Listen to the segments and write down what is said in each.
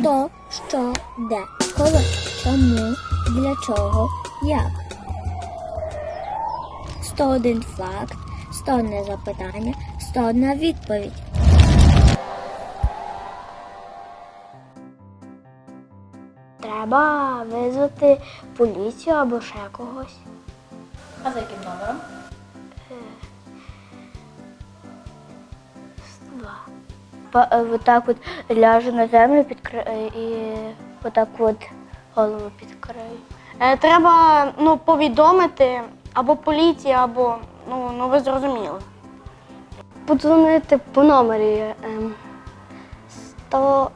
Хто, що, де, коли, чому, для чого, як. 101 факт, 101 запитання, 101 відповідь. Треба визвати поліцію або ще когось. А за яким номером? Отак от ляжу на землю підкри... і отак от голову підкрию. Е, Треба ну, повідомити або поліції, або ну, ну ви зрозуміли. Подзвонити по номері ем, 100.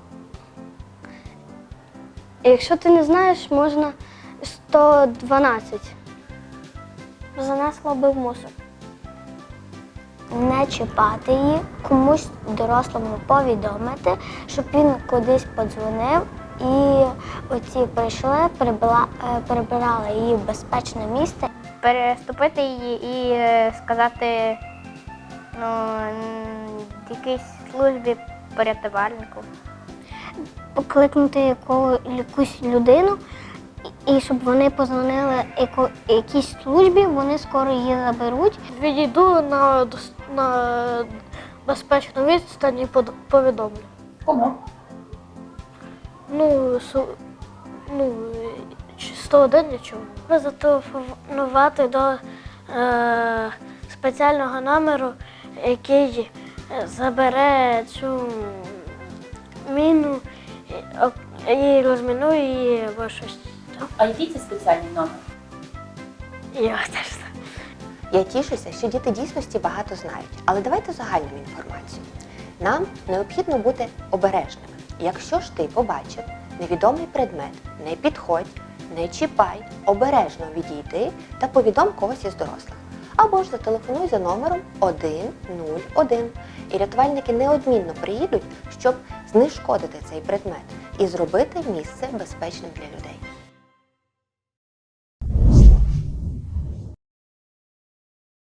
Якщо ти не знаєш, можна 112. Занесла би в мусор. Не чіпати її, комусь дорослому повідомити, щоб він кудись подзвонив і оці прийшли, перебила- е, перебирали її в безпечне місце. переступити її і е, сказати ну, якійсь службі порятувальнику. покликнути яку, якусь людину, і, щоб вони позвонили яко, якійсь службі, вони скоро її заберуть. Відійду на, на безпечну відстань і повідомлю. Кому? Ну, су- ну, 101 нічого. Треба зателефонувати до е, спеціального номеру, який е, забере цю міну і, і розмінує її або щось. А який це спеціальний номер? Я теж. Я тішуся, що діти дійсності багато знають, але давайте загальному інформацію. Нам необхідно бути обережними. Якщо ж ти побачив невідомий предмет, не підходь, не чіпай, обережно відійди та повідом когось із дорослих. Або ж зателефонуй за номером 101 і рятувальники неодмінно приїдуть, щоб знешкодити цей предмет і зробити місце безпечним для людей.